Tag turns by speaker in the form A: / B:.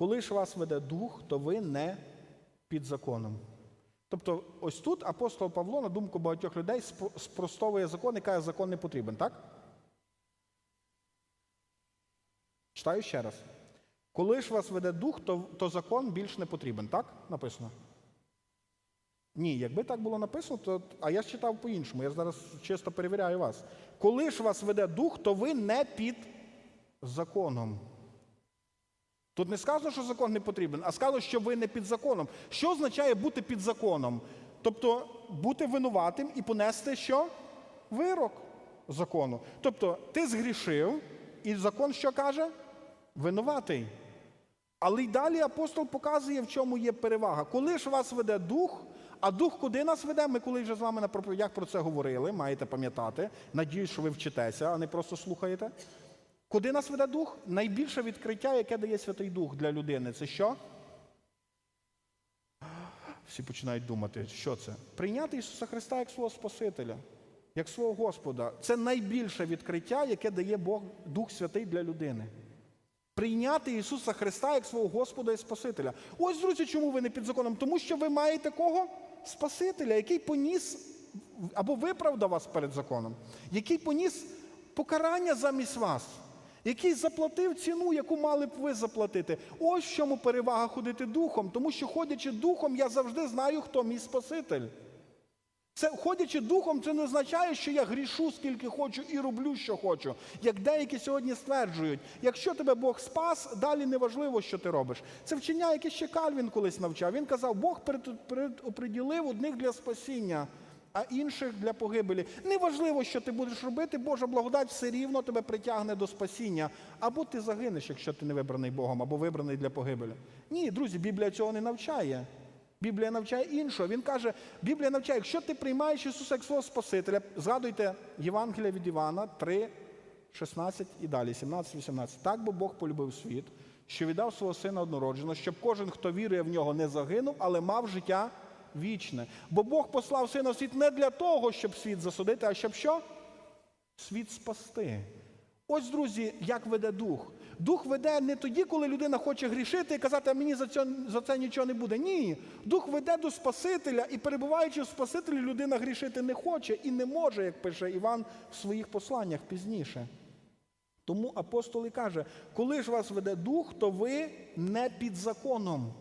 A: Коли ж вас веде дух, то ви не під законом. Тобто, ось тут апостол Павло, на думку багатьох людей, спростовує закон і каже, закон не потрібен, так? Читаю ще раз. Коли ж вас веде дух, то, то закон більш не потрібен, так? Написано. Ні, якби так було написано, то. А я ж читав по-іншому, я зараз чисто перевіряю вас. Коли ж вас веде дух, то ви не під законом. Тут не сказано, що закон не потрібен, а сказано, що ви не під законом. Що означає бути під законом? Тобто бути винуватим і понести що? Вирок закону. Тобто ти згрішив, і закон що каже? Винуватий. Але й далі апостол показує, в чому є перевага. Коли ж вас веде дух, а дух куди нас веде? Ми коли вже з вами на проповідях про це говорили, маєте пам'ятати. Надіюсь, що ви вчитеся, а не просто слухаєте. Куди нас веде дух? Найбільше відкриття, яке дає Святий Дух для людини, це що? Всі починають думати, що це? Прийняти Ісуса Христа як свого Спасителя, як свого Господа. Це найбільше відкриття, яке дає Бог Дух Святий для людини. Прийняти Ісуса Христа як свого Господа і Спасителя. Ось, друзі, чому ви не під законом? Тому що ви маєте кого? Спасителя, який поніс або виправдав вас перед законом, який поніс покарання замість вас, який заплатив ціну, яку мали б ви заплатити. Ось в чому перевага ходити духом, тому що ходячи духом, я завжди знаю, хто мій Спаситель. Це ходячи духом, це не означає, що я грішу скільки хочу і роблю, що хочу. Як деякі сьогодні стверджують, якщо тебе Бог спас, далі не важливо, що ти робиш. Це вчення, яке ще Кальвін колись навчав. Він казав, Бог предоприділив одних для спасіння, а інших для погибелі. Неважливо, що ти будеш робити, Божа благодать все рівно тебе притягне до спасіння. Або ти загинеш, якщо ти не вибраний Богом, або вибраний для погибелі. Ні, друзі, Біблія цього не навчає. Біблія навчає іншого. Він каже, Біблія навчає, якщо ти приймаєш Ісуса як свого Спасителя, згадуйте Євангелія від Івана 3, 16 і далі, 17, 18. Так бо Бог полюбив світ, що віддав свого сина однородженого, щоб кожен, хто вірує в нього, не загинув, але мав життя вічне. Бо Бог послав сина в світ не для того, щоб світ засудити, а щоб що? Світ спасти. Ось, друзі, як веде дух. Дух веде не тоді, коли людина хоче грішити і казати, а мені за це, за це нічого не буде. Ні. Дух веде до Спасителя, і перебуваючи в Спасителі, людина грішити не хоче і не може, як пише Іван в своїх посланнях пізніше. Тому апостол і каже, коли ж вас веде дух, то ви не під законом.